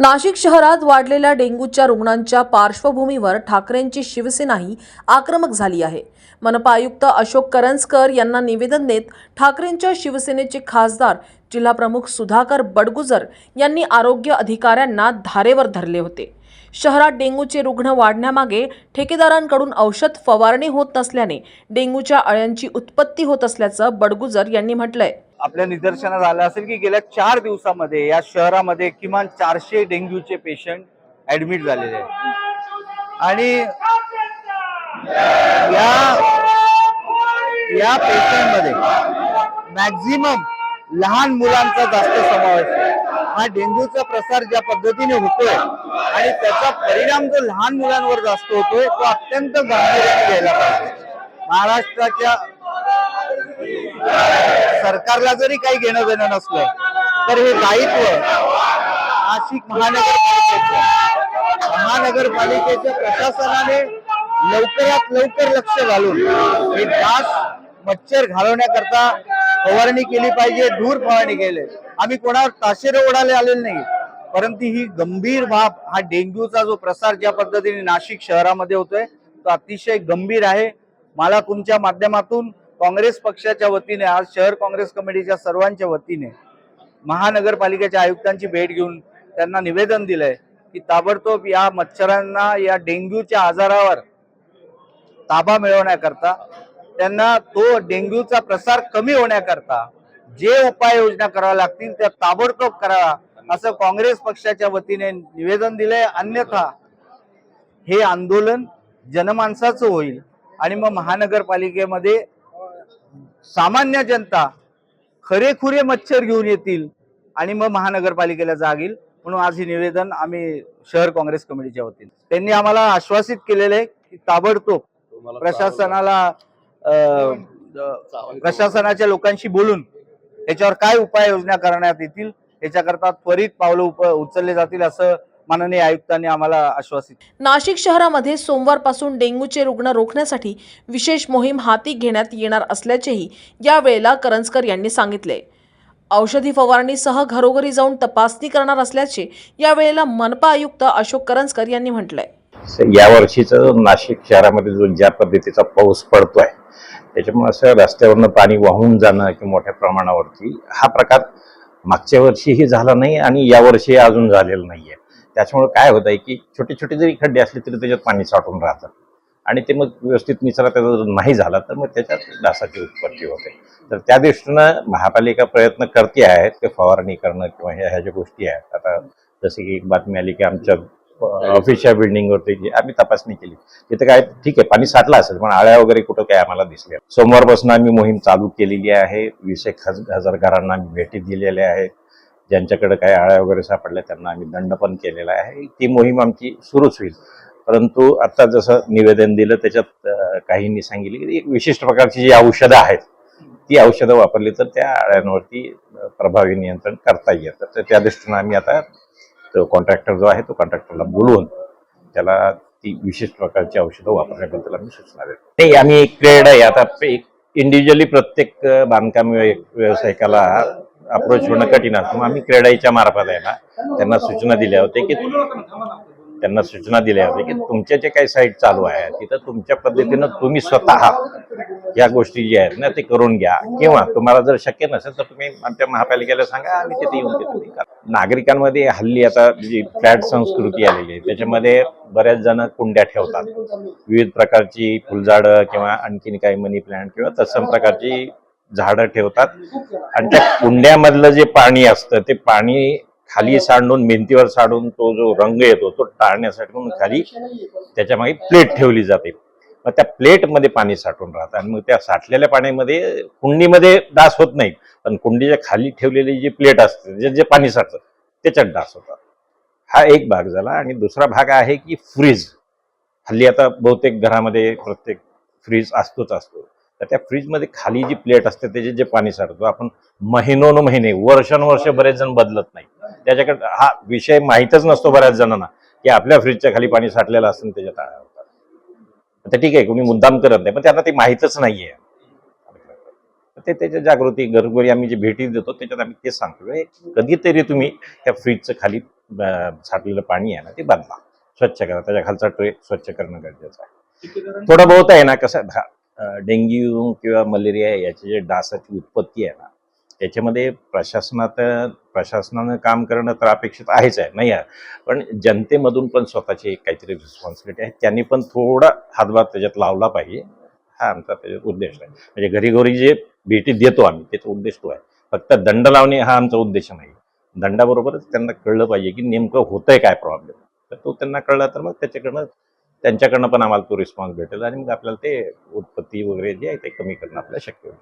नाशिक शहरात वाढलेल्या डेंग्यूच्या रुग्णांच्या पार्श्वभूमीवर ठाकरेंची शिवसेनाही आक्रमक झाली आहे. मनपा आयुक्त अशोक करंजकर यांना निवेदन देत ठाकरेंच्या शिवसेनेचे खासदार जिल्हाप्रमुख सुधाकर बडगुजर यांनी आरोग्य अधिकाऱ्यांना धारेवर धरले होते. शहरात डेंग्यूचे रुग्ण वाढण्यामागे ठेकेदारांकडून औषध फवारणी होत नसल्याने डेंग्यूच्या अळ्यांची उत्पत्ती होत असल्याचं बडगुजर यांनी म्हटलंय. आपल्या निदर्शनास आलं असेल की गेल्या चार दिवसामध्ये या शहरामध्ये किमान चारशे डेंग्यूचे पेशंट ऍडमिट झालेले आहेत. आणि या या पेशंटमध्ये मॅक्झिमम लहान मुलांचा जास्त समावेश आहे. हा डेंग्यूचा प्रसार ज्या पद्धतीने होतोय आणि त्याचा परिणाम जो लहान मुलांवर जास्त होतोय तो अत्यंत गांभीर्याने घ्यायला पाहिजे. महाराष्ट्राच्या सरकारला जरी काही घेणं देणं नसलं तर हे दायित्व नाशिक महानगरपालिकेचं महानगरपालिकेच्या प्रशासनाने लवकरात लवकर लक्ष घालून हे डास मच्छर घालवण्याकरता फवारणी केली पाहिजे धूर फवारणी केले. आम्ही कोणावर ताशेरे ओढायला आलेले नाही. परंतु ही गंभीर बाब हा डेंग्यूचा जो प्रसार ज्या पद्धतीने नाशिक शहरामध्ये होतोय तो अतिशय गंभीर आहे. मला तुमच्या माध्यमातून काँग्रेस पक्षाच्या वतीने आज शहर काँग्रेस कमिटीच्या सर्वांच्या वतीने महानगरपालिकेच्या आयुक्तांची भेट घेऊन त्यांना निवेदन दिलंय की ताबडतोब या मच्छरांना या डेंग्यूच्या आजारावर ताबा मिळवण्याकरता त्यांना तो डेंग्यूचा प्रसार कमी होण्याकरता जे उपाययोजना कराव्या लागतील त्या ताबडतोब करावा असं काँग्रेस पक्षाच्या वतीने निवेदन दिलंय. अन्यथा हे आंदोलन जनमानसाचं होईल आणि मग महानगरपालिकेमध्ये सामान्य जनता खरेखुरे मच्छर घेऊन येतील आणि मग महानगरपालिकेला जाग येईल म्हणून आज हे निवेदन आम्ही शहर काँग्रेस कमिटीच्या वतीने. त्यांनी आम्हाला आश्वासित केलेलं आहे की ताबडतोब प्रशासनाला प्रशासनाच्या लोकांशी बोलून याच्यावर काय उपाययोजना करण्यात येतील याच्याकरता त्वरित पावलं उप उचलले जातील असं माननीय आयुक्तांनी आम्हाला आश्वासित नाशिक शहरामध्ये सोमवारपासून डेंग्यूचे रुग्ण रोखण्यासाठी विशेष मोहीम हाती घेण्यात येणार असल्याचेही यावेळेला करंजकर यांनी सांगितले. औषधी फवारणीसह घरोघरी जाऊन तपासणी करणार असल्याचे यावेळेला मनपा आयुक्त अशोक करंजकर यांनी म्हटलंय. या वर्षीचं नाशिक शहरामध्ये जो ज्या पद्धतीचा पाऊस पडतोय त्याच्यामुळे असं रस्त्यावरनं पाणी वाहून जाणं की मोठ्या प्रमाणावरती हा प्रकार मागच्या वर्षीही झाला नाही आणि या वर्षी अजून झालेला नाहीये. त्याच्यामुळे काय होत आहे की छोटे छोटे जरी खड्डे असले तरी त्याच्यात पाणी साठून राहतं. आणि ते मग व्यवस्थित निचरा त्याचा जर नाही झाला तर मग त्याच्यात डासाची उत्पत्ती होते. तर त्या दृष्टीनं महापालिका प्रयत्न करते आहे ते फवारणी करणं किंवा ह्या ह्या ज्या गोष्टी आहेत. आता जसे की एक बातमी आली की आमच्या ऑफिसच्या बिल्डिंगवरती जी आम्ही तपासणी केली. तिथे काय ठीक आहे पाणी साठलं असेल पण आळ्या वगैरे कुठं काय आम्हाला दिसल्या सोमवारपासून आम्ही मोहीम चालू केलेली आहे. वीस एक हजार घरांना आम्ही भेटी दिलेल्या आहेत. ज्यांच्याकडे काही आळ्या वगैरे सापडल्या त्यांना आम्ही दंड पण केलेला आहे. ती मोहीम आमची सुरूच होईल. परंतु आता जसं निवेदन दिलं त्याच्यात काहींनी सांगितले की एक विशिष्ट प्रकारची जी औषधं आहेत ती औषधं वापरली तर त्या आळ्यांवरती प्रभावी नियंत्रण करता येतं. तर त्या दृष्टीनं आम्ही आता तो कॉन्ट्रॅक्टर जो आहे तो कॉन्ट्रॅक्टरला बोलवून त्याला ती विशिष्ट प्रकारची औषधं वापरण्याबद्दल आम्ही सूचना देतो. नाही आम्ही एक क्रेड आहे. आता इंडिव्हिज्युअली प्रत्येक बांधकाम व्य- व्यावसायिकाला अप्रोच होणं कठीण असतं. मग आम्ही क्रेडाईच्या मार्फत आहे ना त्यांना सूचना दिल्या होत्या की त्यांना सूचना दिल्या होत्या की तुमच्या जे काही साईट चालू आहे तिथं तुमच्या पद्धतीनं तुम्ही स्वतः या गोष्टी ज्या आहेत ना ते करून घ्या. किंवा तुम्हाला जर शक्य नसेल तर तुम्ही आमच्या महापालिकेला सांगा आम्ही तिथे येऊन ते तुम्ही करा. नागरिकांमध्ये हल्ली आता जी फ्लॅट संस्कृती आलेली आहे त्याच्यामध्ये बऱ्याच जण कुंड्या ठेवतात. विविध प्रकारची फुलझाडं किंवा आणखीन काही मनी प्लांट किंवा तत्सम प्रकारची झाडं ठेवतात. आणि त्या कुंड्यामधलं जे पाणी असतं ते पाणी खाली सांडून भिंतीवर सांडून तो जो रंग येतो तो टाळण्यासाठी म्हणून खाली त्याच्यामागे प्लेट ठेवली जाते. मग त्या प्लेटमध्ये पाणी साठून राहतं. आणि मग त्या साठलेल्या पाण्यामध्ये कुंडीमध्ये डास होत नाही. पण कुंडीच्या खाली ठेवलेली जी प्लेट असते जे जे पाणी साठतं त्याच्यात डास होतात. हा एक भाग झाला. आणि दुसरा भाग आहे की फ्रीज. हल्ली आता बहुतेक घरामध्ये प्रत्येक फ्रीज असतोच असतो. तर त्या फ्रीजमध्ये खाली जी प्लेट असते त्याचे जे पाणी साठतो आपण महिनोन महिने वर्षानुवर्ष बरेच जण बदलत नाही. त्याच्याकडे हा विषय माहीतच नसतो बऱ्याच जणांना की आपल्या फ्रीजच्या खाली पाणी साठलेलं असतं त्याच्यात आळ्या होतात आता ठीक आहे कोणी मुद्दाम करत नाही पण त्यांना ते माहीतच नाहीये. ते त्याच्या जागृती घरोघरी आम्ही जे भेटी देतो त्याच्यात आम्ही ते सांगतो "ए, कधीतरी तुम्ही त्या फ्रीजचं खाली साठलेलं पाणी आहे ना ते बदला. स्वच्छ करा त्याच्या खालचा ट्रे स्वच्छ करणं गरजेचं आहे. थोडं बहुत आहे ना कसं डेंग्यू किंवा मलेरिया याची जे डासाची उत्पत्ती आहे ना त्याच्यामध्ये प्रशासनात प्रशासनानं काम करणं तर अपेक्षित आहेच आहे नाही आहे. पण जनतेमधून पण स्वतःची एक काहीतरी रिस्पॉन्सिबिलिटी आहे. त्यांनी पण थोडा हातभार त्याच्यात लावला पाहिजे. हा आमचा त्याच्यात उद्देश आहे. म्हणजे घरीघोरी जे भेटी देतो आम्ही त्याचा उद्देश तो आहे. फक्त दंड लावणे हा आमचा उद्देश नाही. दंडाबरोबरच त्यांना कळलं पाहिजे की नेमकं होतंय काय प्रॉब्लेम तर तो त्यांना कळला तर मग त्याच्याकडनं त्यांच्याकडनं पण आम्हाला तो रिस्पॉन्स भेटेल आणि मग आपल्याला ते उत्पत्ती वगैरे जे आहे ते कमी करणं आपल्याला शक्य होईल.